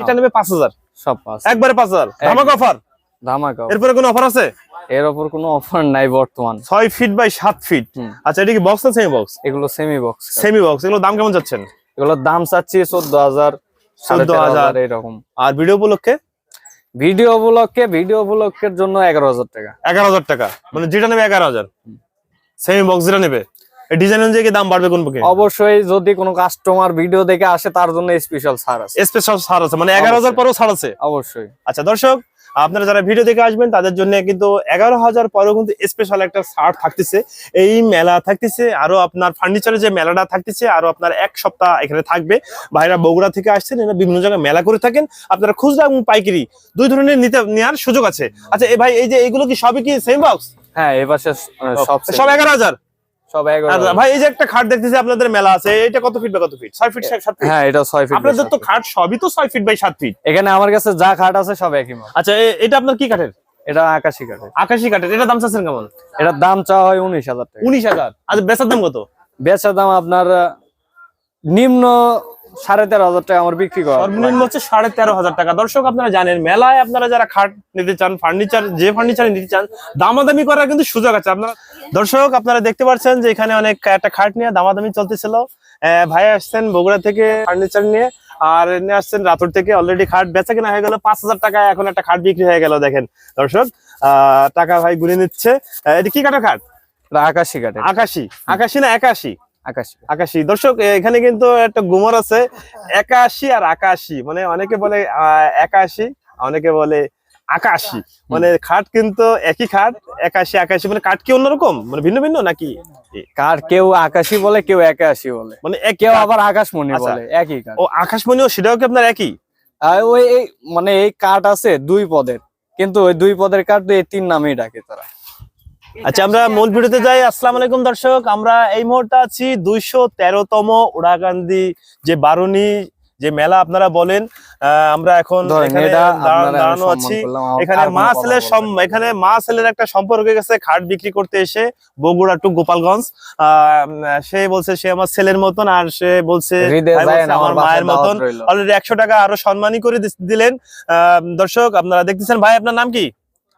এটা নেবে পাঁচ হাজার। সব পাঁচ একবারে পাঁচ হাজার। ধামাক অফার ধামাকা এরপরে কোনো অফার আছে? এর ওপর কোনো অফার নাই বর্তমান। ছয় ফিট বাই সাত ফিট আচ্ছা এটা কি বক্স না সেমি বক্স এগুলো সেমি বক্স সেমি বক্স এগুলো দাম কেমন যাচ্ছেন এগুলোর দাম চাচ্ছি চোদ্দ হাজার সাড়ে 14,000 হাজার। এরকম। আর ভিডিও উপলক্ষে? ভিডিও ব্লককে ভিডিও ব্লকের জন্য এগারো হাজার টাকা। এগারো হাজার টাকা। মানে যেটা নেবে এগারো হাজার। সেমি বক্স যেটা নেবে? ডিজাইন অনুযায়ী দাম বাড়বে কোন পক্ষে অবশ্যই যদি কোনো কাস্টমার ভিডিও দেখে আসে তার জন্য স্পেশাল ছাড় আছে। স্পেশাল ছাড় আছে মানে এগারো হাজার পরেও ছাড় আছে? অবশ্যই। আচ্ছা দর্শক আপনারা যারা ভিডিও দেখে আসবেন তাদের জন্য কিন্তু এগারো হাজার পরেও কিন্তু স্পেশাল একটা ছাড় থাকতেছে। এই মেলা থাকতেছে আরও আপনার ফার্নিচারের যে মেলাটা থাকতেছে আরও আপনার এক সপ্তাহ এখানে থাকবে। ভাইরা বগুড়া থেকে আসছেন এরা বিভিন্ন জায়গায় মেলা করে থাকেন। আপনারা খুচরা এবং পাইকারি দুই ধরনের নিতে নেওয়ার সুযোগ আছে। আচ্ছা এ ভাই এই যে এইগুলো কি সবই কি সেম বক্স হ্যাঁ এ পাশে সব এগারো হাজার? ভাই এই যে একটা খাট দেখতেছি আপনাদের মেলা আছে এটা কত ফিট বা কত ফিট ছয় ফিট সাত ফিট হ্যাঁ এটা ছয় ফিট আপনাদের তো খাট সবই তো ছয় ফিট বাই সাত ফিট এখানে আমার কাছে যা খাট আছে সব একই আচ্ছা এটা আপনার কি কাঠের এটা আকাশি কাঠের আকাশি কাঠের এটা দাম চাচ্ছেন কেমন? এটার দাম চাওয়া হয় উনিশ হাজার উনিশ হাজার। আচ্ছা বেচার দাম কত? বেচার দাম আপনার নিম্ন সাড়ে তেরো হাজার টাকা আমার বিক্রি করা। সর্বনিম্ন হচ্ছে সাড়ে তেরো হাজার টাকা। দর্শক আপনারা জানেন মেলায় আপনারা যারা খাট নিতে চান ফার্নিচার যে ফার্নিচার নিতে চান দামাদামি করার কিন্তু সুযোগ আছে। আপনারা দর্শক আপনারা দেখতে পাচ্ছেন যে এখানে অনেক একটা খাট নিয়ে দামাদামি চলতেছিল। ভাই আসছেন বগুড়া থেকে ফার্নিচার নিয়ে আর এনে আসছেন রাতুর থেকে। অলরেডি খাট বেচা কেনা হয়ে গেল পাঁচ হাজার টাকা এখন একটা খাট বিক্রি হয়ে গেল দেখেন। দর্শক আহ টাকা ভাই গুনে নিচ্ছে। এটা কি কাটা খাট? আকাশি কাঠের। আকাশি। আকাশি না একাশি? আকাশি। আকাশি। দর্শক এখানে কিন্তু একটা গুমর আছে। একাশি আর আকাশি। মানে অনেকে বলে একাশি অনেকে বলে আকাশি। মানে খাট কিন্তু একই খাট একাশি আকাশি। মানে কাঠ কি অন্যরকম? মানে ভিন্ন ভিন্ন নাকি? কাঠ কেউ আকাশি বলে কেউ একাশি বলে। মানে কেউ আবার আকাশমণি আচ্ছা। বলে একই ও আকাশমণিও সেটাও কি আপনার একই? ওই মানে এই কাঠ আছে দুই পদের। কিন্তু ওই দুই পদের কাঠ এই তিন নামেই ডাকে তারা। আচ্ছা আমরা মূল ভিডিওতে যাই। আসসালামু আলাইকুম দর্শক আমরা এই মুহূর্তে আছি দুইশো তেরোতম উড়াকান্দি যে বারুনি যে মেলা আপনারা বলেন আহ, আমরা এখন দাঁড়ানো আছি। এখানে মা ছেলের এখানে মা ছেলের একটা সম্পর্ক হয়ে গেছে খাট বিক্রি করতে এসে বগুড়া টু গোপালগঞ্জ। আহ, সে বলছে সে আমার ছেলের মতন আর সে বলছে আমার আমার মায়ের মতন। অলরেডি একশো টাকা আরও সম্মানই করে দিলেন। আহ, দর্শক আপনারা দেখতেছেন ভাই আপনার নাম কি?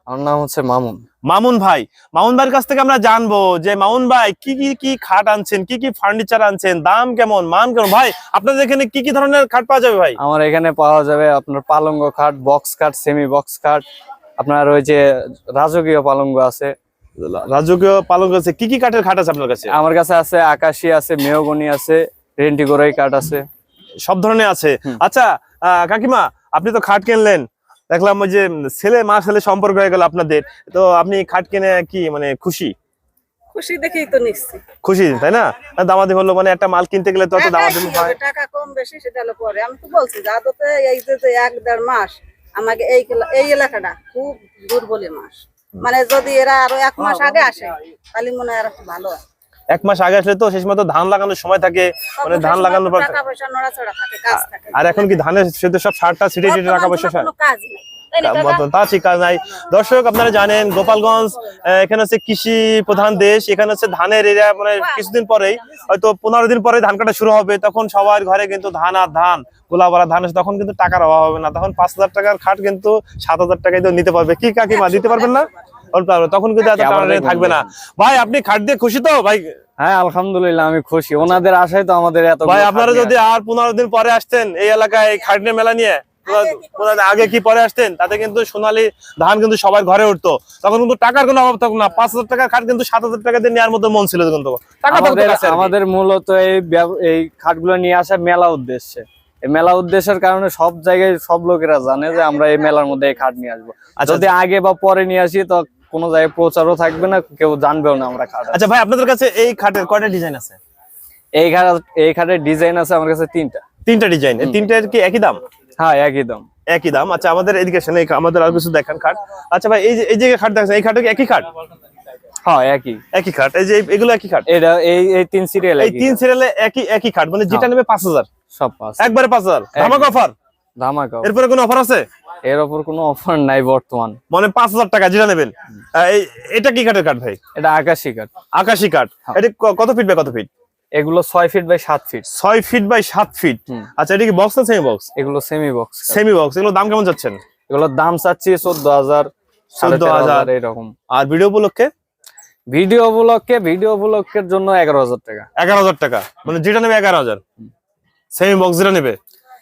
আমার নাম হচ্ছে মামুন। মামুন ভাই মামুন ভাইয়ের কাছ থেকে আমরা জানব যে মামুন ভাই কি কি কি খাট আনছেন কি কি ফার্নিচার আনছেন দাম কেমন মান কেমন? ভাই আপনাদের এখানে কি কি ধরনের খাট পাওয়া যাবে ভাই? আমার এখানে পাওয়া যাবে আপনার পালঙ্গ খাট বক্স খাট সেমি বক্স খাট আপনার ওই যে রাজকীয় পালঙ্গ আছে। রাজকীয় পালন করেছে কি কি কাঠের খাট আছে আপনার কাছে? আমার কাছে আছে আকাশি আছে মেয়গনি আছে রেন্টি গোরাই কাঠ আছে। সব ধরনের আছে। আচ্ছা আহ, কাকিমা আপনি তো খাট কিনলেন দেখলাম ওই যে ছেলে মা ছেলে সম্পর্ক হয়ে গেল আপনাদের। তো আপনি খাট কিনে কি মানে খুশি? খুশি দেখেই তো নিচ্ছি। খুশি তাই না? দামাদি হলো মানে একটা মাল কিনতে গেলে তো অত টাকা দামাদি হয়। টাকা কম বেশি সেটা হলো পরে। আমি তো বলছি যাদতে এই যে যে এক দেড় মাস আমাকে এই এই এলাকাটা খুব দুর্বলী মাস। মানে যদি এরা আরও এক মাস আগে আসে তাহলে মনে হয় আর একটু ভালো হয়। এক মাস আগে আসলে তো শেষ মতো ধান লাগানোর সময় থাকে মানে ধান লাগানোর পর সময় টাকা পয়সা নড়াচড়া থাকে কাজ থাকে। আর এখন কি ধানের সেতো সব সারটা ছিটে ছিটে টাকা পয়সা তা ঠিক কাজ নাই। দর্শক আপনারা জানেন গোপালগঞ্জ এখানে হচ্ছে কৃষি প্রধান দেশ এখানে হচ্ছে ধানের এরিয়া মানে কিছুদিন পরেই হয়তো পনেরো দিন পরে ধান কাটা শুরু হবে তখন সবার ঘরে কিন্তু ধান আর ধান গোলা ভরা ধান আছে, তখন কিন্তু টাকার অভাব হবে না তখন পাঁচ হাজার টাকার খাট কিন্তু সাত হাজার টাকায় তো নিতে পারবে। কি কাকিমা দিতে পারবেন না? অল্প তখন কিন্তু থাকবে না। ভাই আপনি খাট দিয়ে খুশি তো? ভাই হ্যাঁ আলহামদুলিল্লাহ আমি খুশি। ওনাদের আশায় তো আমাদের এত ভাই আপনারা যদি আর পনেরো দিন পরে আসতেন এই এলাকায় এই খাট নিয়ে মেলা নিয়ে আগে কি পরে আসতেন? তাতে কিন্তু সোনালী ধান কিন্তু সবার ঘরে উঠতো। তখন কিন্তু টাকার কোনো অভাব থাকতো না। পাঁচ হাজার টাকা খাট কিন্তু সাত হাজার টাকা দিয়ে নেওয়ার মতো মন ছিল কিন্তু আমাদের মূলত এই ব্যব- এই খাটগুলো নিয়ে আসা মেলা উদ্দেশ্যে। এই মেলা উদ্দেশ্যের কারণে সব জায়গায় সব লোকেরা জানে যে আমরা এই মেলার মধ্যে এই খাট নিয়ে আসব। আচ্ছা, যদি আগে বা পরে নিয়ে আসি তো কোনো জায়গায় প্রচারও থাকবে না কেউ জানবেও না আমরা খাট আচ্ছা ভাই আপনাদের কাছে এই খাটের কয়টা ডিজাইন আছে? এই খাট এই খাটের ডিজাইন আছে আমার কাছে তিনটা। তিনটা ডিজাইন এই তিনটার কি একই দাম? হ্যাঁ একই দাম। একই দাম। আচ্ছা আমাদের এদিকে আমাদের আর কিছু দেখান খাট। আচ্ছা ভাই এই যে এই যে খাট দেখছেন এই খাটও কি একই খাট? হ্যাঁ একই। একই খাট। এই যে এগুলো একই খাট? এটা এই এই তিন সিরিয়াল এই তিন সিরিয়ালে একই একই খাট মানে যেটা নেবে পাঁচ হাজার। সব পাঁচ। একবারে পাঁচ হাজার। ধামাক অফার ধামাকা এরপরে কোনো অফার আছে? এর ওপর কোনো অফার নাই বর্তমান। মানে পাঁচ হাজার টাকা যেটা নেবেন। এটা কি কাঠের কাঠ ভাই? এটা আকাশি কাঠ। আকাশি কাঠ। হ্যাঁ। এটা কত ফিট বাই কত ফিট এগুলো ছয় ফিট বাই সাত ফিট ছয় ফিট বাই সাত ফিট আচ্ছা এটা কি বক্স না সেমি বক্স এগুলো সেমি বক্স সেমি বক্স এগুলো দাম কেমন যাচ্ছেন? এগুলোর দাম চাচ্ছি চোদ্দ হাজার 14,000 হাজার। এরকম। আর ভিডিও উপলক্ষে? ভিডিও উপলক্ষে ভিডিও উপলক্ষের জন্য এগারো হাজার টাকা। এগারো হাজার টাকা। মানে যেটা নেবে এগারো হাজার। সেমি বক্স যেটা নেবে?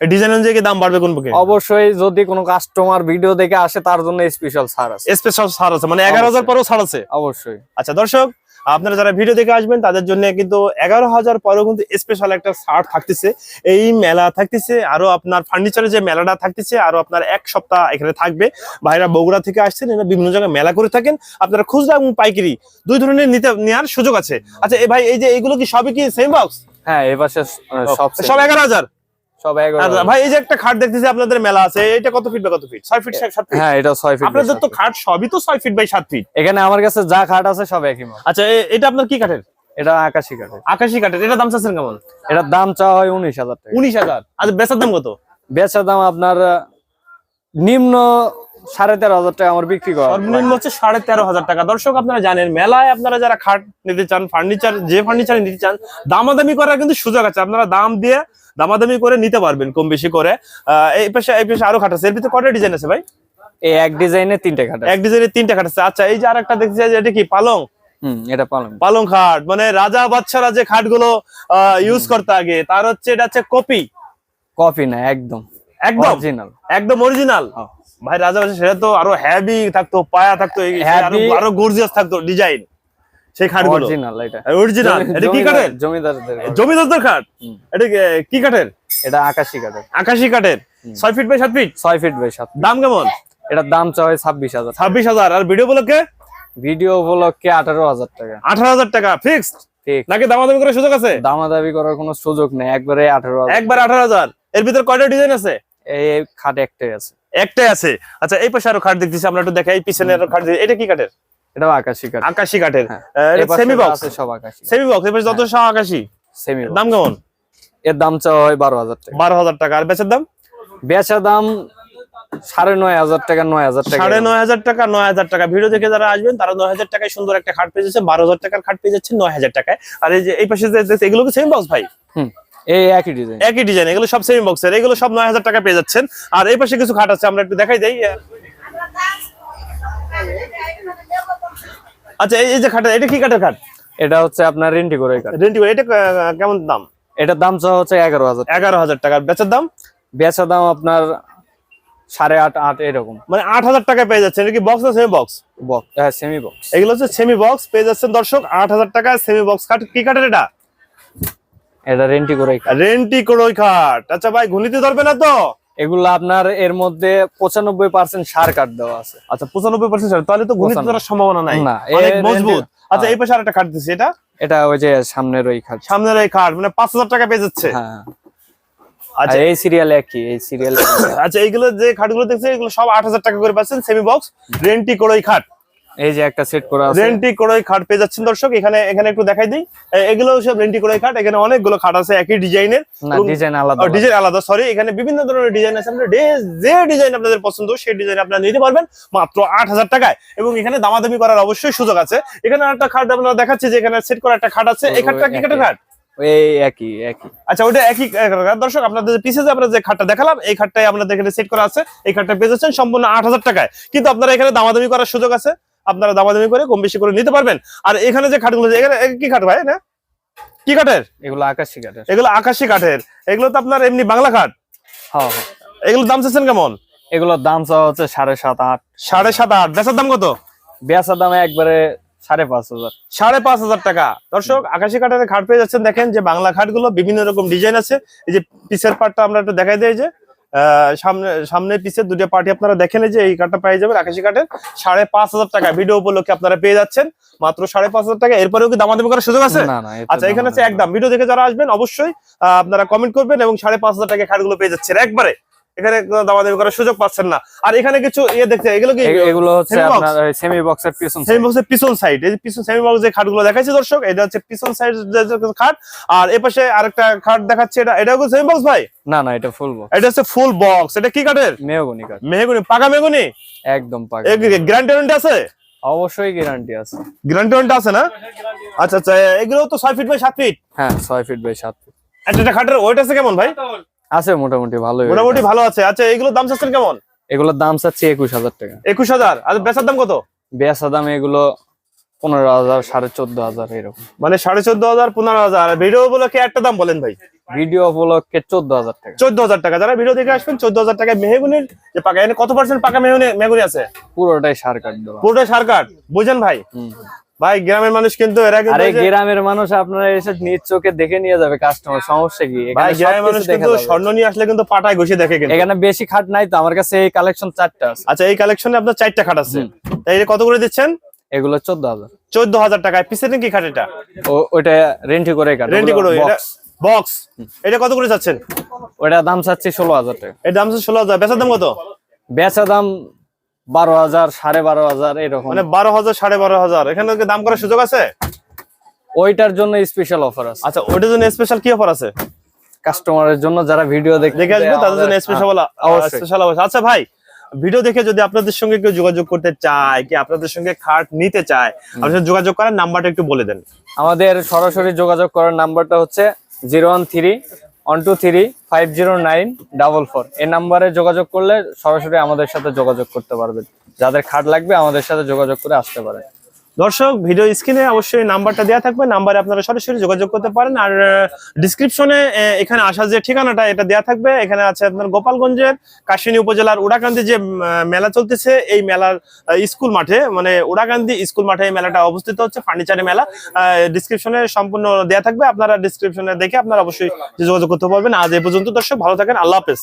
ডিজাইন অনুযায়ী দাম বাড়বে কোন পক্ষে অবশ্যই যদি কোনো কাস্টমার ভিডিও দেখে আসে তার জন্য স্পেশাল ছাড় আছে। স্পেশাল ছাড় আছে মানে এগারো হাজার পরেও ছাড় আছে? অবশ্যই। আচ্ছা দর্শক আপনারা যারা ভিডিও দেখে আসবেন তাদের জন্য কিন্তু এগারো হাজার পরেও কিন্তু স্পেশাল একটা ছাড় থাকতেছে। এই মেলা থাকতেছে আরও আপনার ফার্নিচারের যে মেলাটা থাকতেছে আরও আপনার এক সপ্তাহ এখানে থাকবে। ভাইরা বগুড়া থেকে আসছেন এরা বিভিন্ন জায়গায় মেলা করে থাকেন। আপনারা খুচরা এবং পাইকারি দুই ধরনের নিতে নেওয়ার সুযোগ আছে। আচ্ছা এই ভাই এই যে এইগুলো কি সবই কি সেম বক্স হ্যাঁ এ পাশে সব সব এগারো হাজার? ভাই এই যে একটা খাট দেখতেছি আপনাদের মেলা আছে এটা কত ফিট বা কত ফিট ফিট হ্যাঁ এটা ফিট আপনাদের তো খাট সবই তো ফিট বাই ফিট এখানে আমার কাছে যা খাট আছে সব একই মাল আচ্ছা এটা আপনার কি কাঠের এটা আকাশি কাঠের আকাশি কাঠের এটা দাম চাচ্ছেন কেমন? এটার দাম চাওয়া হয় উনিশ হাজার টাকা। উনিশ হাজার। আচ্ছা বেচার দাম কত? বেচার দাম আপনার নিম্ন সাড়ে তেরো হাজার টাকা আমার বিক্রি করা। সর্বনিম্ন হচ্ছে সাড়ে তেরো হাজার টাকা। দর্শক আপনারা জানেন মেলায় আপনারা যারা খাট নিতে চান ফার্নিচার যে ফার্নিচার নিতে চান দামাদামি করার কিন্তু সুযোগ আছে। আপনারা দাম দিয়ে দামাদামি করে নিতে পারবেন কম বেশি করে। এই পাশে এই পাশে আরও খাট আছে। এর ভিতরে কটা ডিজাইন আছে ভাই? এই এক ডিজাইনে তিনটে খাট। এক ডিজাইনের তিনটা খাট আছে। আচ্ছা এই যে আরেকটা দেখছি যে এটা কি পালং? এটা পালং। পালং খাট। মানে রাজা বাচ্চারা যে খাটগুলো ইউজ করতে আগে তার হচ্ছে এটা হচ্ছে কপি। কফি না একদম। একদম? অরিজিনাল একদম অরিজিনাল ভাই রাজা সেটা তো আরও হেভি থাকতো পায়া থাকতো আরও গর্জিয়াস থাকতো ডিজাইন সেই খাটগুলো। অরিজিনাল এটা। অরিজিনাল এটা কি কাঠের? জমিদারদের জমিদারদের খাট? এটা কি- কাঠের? এটা আকাশি কাঠের। আকাশি কাঠের। ছয় feet by feet feet by দাম কেমন? এটার দাম হয় ছাব্বিশ হাজার। ছাব্বিশ হাজার। আর ভিডিও উপলক্ষে? ভিডিও উপলক্ষে আঠারো হাজার টাকা। আঠারো হাজার টাকা ফিক্সড ঠিক নাকি দামাদামি করার সুযোগ আছে? দামাদাবি করার কোনো সুযোগ নেই। একবারে আঠারো একবার আঠারো হাজার। এর ভিতরে কয়টা ডিজাইন আছে? এই খাট একটাই আছে। একটাই আছে? আচ্ছা এই পাশে আরও খাট দেখতেছি আমরা একটু দেখাই পিছনে আরও খাট। এটা কি কাঠের এটাও আকাশি কাঠ আকাশি কাঠের হ্যাঁ। সেমি বক্স সব আকাশি। সেমি বক্স এই পাশে যত সব আকাশি? সেমি দাম কেমন? এর দাম চাওয়া হয় বারো হাজার টাকা। বারো হাজার টাকা। আর বেচার দাম? বেচা দাম সাড়ে নয় হাজার টাকা নয় হাজার টাকা। সাড়ে নয় হাজার টাকা নয় হাজার টাকা। ভিডিও দেখে যারা আসবেন তারা নয় হাজার টাকায় সুন্দর একটা খাট পেয়ে যাচ্ছে বারো হাজার টাকার খাট পেয়ে যাচ্ছে নয় হাজার টাকায়। আর এই যে এই পাশে যে এগুলো কি সেম বক্স ভাই? হুম। এই একই ডিজাইন একই ডিজাইন এগুলো সব সেম বক্সের এগুলো সব নয় হাজার টাকা পেয়ে যাচ্ছেন। আর এই পাশে কিছু খাট আছে আমরা একটু দেখাই দেই। আচ্ছা এই যে খাট এটা কি কাঠের খাট? এটা হচ্ছে আপনার রেন্টি করে কাঠ রেন্টি এটা কেমন দাম? এটার দাম চাওয়া হচ্ছে এগারো হাজার। এগারো হাজার টাকা। বেচার দাম? বেচা দাম আপনার সাড়ে আট আট এরকম। মানে আট হাজার টাকায় পেয়ে যাচ্ছেন। এটা কি বক্স না সেমি বক্স বক্স হ্যাঁ সেমি বক্স এগুলো হচ্ছে সেমি বক্স পেয়ে যাচ্ছেন দর্শক আট হাজার টাকায় সেমি বক্স খাট কি কাঠের এটা? এটা রেন্টি করে কাঠ রেন্টি করোই খাট আচ্ছা ভাই ঘুনিতে ধরবে না তো? এগুলো আপনার এর মধ্যে পঁচানব্বই পার্সেন্ট সার কাঠ দেওয়া আছে। আচ্ছা পঁচানব্বই পার্সেন্ট সার তাহলে তো ঘুনিতে 95 ধরার সম্ভাবনা নাই। না, অনেক মজবুত। আচ্ছা হ্যাঁ। এই পাশে আরেকটা খাট দিচ্ছি এটা? এটা ওই যে সামনের ওই খাট। সামনের এই খাট মানে পাঁচ হাজার টাকা পেয়ে যাচ্ছে। হ্যাঁ। আচ্ছা। এই সিরিয়াল একই এই সিরিয়াল আচ্ছা এইগুলো যে খাটগুলো দেখছে এগুলো সব আট হাজার টাকা করে পাচ্ছেন সেমি বক্স রেন্টি করোই খাট এই যে একটা সেট করা আছে। রেন্টি করোই খাট পেয়ে যাচ্ছেন দর্শক এখানে এখানে একটু দেখাই দিই। এগুলো সব রেন্টি করোই খাট এখানে অনেকগুলো খাট আছে একই ডিজাইনের। ডিজাইন আলাদা ডিজাইন আলাদা সরি এখানে বিভিন্ন ধরনের ডিজাইন আছে। আপনার যে ডিজাইন আপনাদের পছন্দ সেই ডিজাইন আপনারা নিতে পারবেন মাত্র আট হাজার টাকায়। এবং এখানে দামাদামি করার অবশ্যই সুযোগ আছে। এখানে একটা খাট আপনারা দেখাচ্ছে যে এখানে সেট করা একটা খাট আছে। এই খাটটা কি কাঠের খাট? এই একই একই। আচ্ছা ওটা একই দর্শক আপনাদের পিছিয়ে যে আমরা যে খাটটা দেখালাম এই খাটটাই আপনাদের এখানে সেট করা আছে। এই খাটটা পেয়ে যাচ্ছেন সম্পূর্ণ আট হাজার টাকায়। কিন্তু আপনারা এখানে দামাদামি করার সুযোগ আছে। আপনারা দামাদামি করে কম বেশি করে নিতে পারবেন। আর এখানে যে খাটগুলো এখানে কি খাট ভাই না কি কাঠের এগুলো আকাশি কাঠের এগুলো আকাশি কাঠের এগুলো তো আপনার এমনি বাংলা খাট? হ্যাঁ হ্যাঁ। এগুলো দাম চাচ্ছেন কেমন? এগুলোর দাম চাওয়া হচ্ছে সাড়ে সাত আট। সাড়ে সাত আট। বেচার দাম কত? বেচার দাম একবারে সাড়ে পাঁচ হাজার। সাড়ে পাঁচ হাজার টাকা। দর্শক আকাশি কাঠের খাট পেয়ে যাচ্ছেন। দেখেন যে বাংলা খাটগুলো বিভিন্ন রকম ডিজাইন আছে। এই যে পিসের পাটটা আমরা একটু দেখাই দিই যে সামনে সামনে পিসের দুটো পার্টি আপনারা দেখেন যে এই কার্ডটা পেয়ে যাবেন আকাশি কার্ডের সাড়ে পাঁচ হাজার টাকা ভিডিও উপলক্ষে আপনারা পেয়ে যাচ্ছেন মাত্র সাড়ে পাঁচ হাজার টাকা এরপরেও কি দামাদামি করার সুযোগ আছে? আচ্ছা এখানে হচ্ছে একদম ভিডিও দেখে যারা আসবেন অবশ্যই আপনারা কমেন্ট করবেন এবং সাড়ে পাঁচ হাজার টাকা খাটগুলো পেয়ে যাচ্ছেন। একবারে এখানে কোনো দামাদামি করার সুযোগ পাচ্ছেন না। আর এখানে কিছু ইয়ে দেখতে এগুলো কি? এগুলো হচ্ছে আপনার সেমি বক্সের পিছন সেমি বক্সের পিছন সাইড এই যে পিছন সেমি বক্স যে খাটগুলো দেখাচ্ছি দর্শক এটা হচ্ছে পিছন সাইড খাট। আর এ পাশে আরেকটা খাট দেখাচ্ছে এটা। এটাও কি সেমি বক্স ভাই? না না এটা ফুল বক্স এটা হচ্ছে ফুল বক্স এটা কি কাঠের? মেহগনি কাঠ। মেহগুনি পাকা মেহগুনি? একদম পাকা। গ্যারান্টি ওয়ারেন্টি আছে? অবশ্যই গ্যারান্টি আছে। গ্যারান্টি ওয়ারেন্টি আছে না? আচ্ছা আচ্ছা এগুলো তো ছয় ফিট বাই সাত ফিট হ্যাঁ ছয় ফিট বাই সাত ফিট একটা একটা খাটের ওয়েট আছে কেমন ভাই? আছে মোটামুটি ভালোই মোটামুটি ভালো আছে। আচ্ছা এগুলোর দাম চাচ্ছেন কেমন? এগুলোর দাম চাচ্ছি একুশ হাজার টাকা। একুশ হাজার? আর বেচার দাম কত? বেচা দাম এগুলো পনেরো হাজার সাড়ে চোদ্দ হাজার এরকম। মানে সাড়ে চোদ্দ হাজার পনেরো হাজার। ভিডিও উপলক্ষে একটা দাম বলেন ভাই। ভিডিও উপলক্ষে চোদ্দ হাজার টাকা। চোদ্দ হাজার টাকা। যারা ভিডিও দেখে আসবেন চোদ্দ হাজার টাকায় মেহগুনির যে পাকা এখানে কত পার্সেন্ট পাকা মেহগুনি মেহগুনি আছে? পুরোটাই সার কাট দেওয়া। পুরোটা সার কাঠ বুঝেন ভাই। ভাই গ্রামের মানুষ কিন্তু এরা কিন্তু আরে গ্রামের মানুষ আপনারা এসে নিজ চোখে দেখে নিয়ে যাবে কাস্টমার সমস্যা কি? ভাই গ্রামের মানুষ কিন্তু স্বর্ণ নিয়ে আসলে কিন্তু পাটায় ঘষে দেখে কিন্তু। এখানে বেশি খাট নাই তো আমার কাছে এই কালেকশন চারটা আছে। আচ্ছা এই কালেকশনে আপনার চারটা খাট আছে। তাই এটা কত করে দিচ্ছেন? এগুলো চোদ্দ হাজার। চোদ্দ হাজার টাকায়। পিছনে কি খাট এটা? ও- ওইটা রেন্টি করে কাট রেন্টি করো এটা বক্স এটা কত করে চাচ্ছেন? ওইটা দাম চাচ্ছি ষোলো হাজার টাকা। এর দাম ষোলো হাজার। বেচার দাম কত? বেচা দাম বারো হাজার সাড়ে বারো হাজার এরকম। মানে বারো হাজার সাড়ে বারো হাজার। এখানে দাম করার সুযোগ আছে? ওইটার জন্য স্পেশাল অফার আছে। আচ্ছা ওইটার জন্য স্পেশাল কি অফার আছে? কাস্টমারের জন্য যারা ভিডিও দেখে আসবে তাদের জন্য স্পেশাল। স্পেশাল অবশ্যই। আচ্ছা ভাই ভিডিও দেখে যদি আপনাদের সঙ্গে কেউ যোগাযোগ করতে চায় কি আপনাদের সঙ্গে খাট নিতে চায় আপনার যোগাযোগ করার নাম্বারটা একটু বলে দেন। আমাদের সরাসরি যোগাযোগ করার নাম্বারটা হচ্ছে zero one three one two three five zero nine double four এই নাম্বারে যোগাযোগ করলে সরাসরি আমাদের সাথে যোগাযোগ করতে পারবেন। যাদের খাট লাগবে আমাদের সাথে যোগাযোগ করে আসতে পারে দর্শক, ভিডিও স্ক্রিনে অবশ্যই নাম্বারটা দেওয়া থাকবে, নাম্বারে আপনারা সরাসরি যোগাযোগ করতে পারেন, আর ডিসক্রিপশনে এখানে আসার যে ঠিকানাটা, এটা দেওয়া থাকবে, এখানে আছে আপনার গোপালগঞ্জের কাশিনী উপজেলার উড়াকান্দি যে মেলা চলতেছে, এই মেলার স্কুল মাঠে মানে উড়াকান্দি স্কুল মাঠে এই মেলাটা অবস্থিত হচ্ছে, ফার্নিচারের মেলা ডিসক্রিপশনে সম্পূর্ণ দেওয়া থাকবে, আপনারা ডিসক্রিপশনে দেখে আপনারা অবশ্যই যোগাযোগ করতে পারবেন। আজ এই পর্যন্ত দর্শক, ভালো থাকেন, আল্লাহ হাফেজ।